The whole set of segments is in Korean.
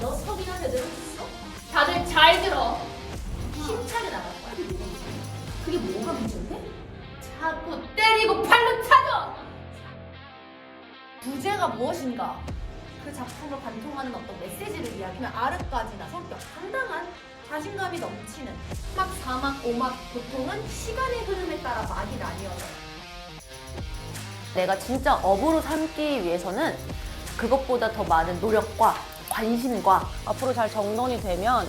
너 석이나 제대로 했어? 다들 잘 들어. 힘차게 나갈 거야. 그게 뭐가 문제인데? 자꾸 때리고 팔로 차고. 부제가 무엇인가? 그 작품을 관통하는 어떤 메시지를 이야기하면 아르까지나 성격 상당한 자신감이 넘치는 3막, 4막, 5막 보통은 시간의 흐름에 따라 막이 나뉘어져요. 내가 진짜 업으로 삼기 위해서는 그것보다 더 많은 노력과 관심과 앞으로 잘 정돈이 되면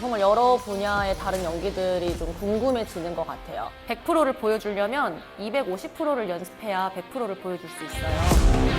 정말 여러 분야의 다른 연기들이 좀 궁금해지는 것 같아요. 100%를 보여주려면 250%를 연습해야 100%를 보여줄 수 있어요.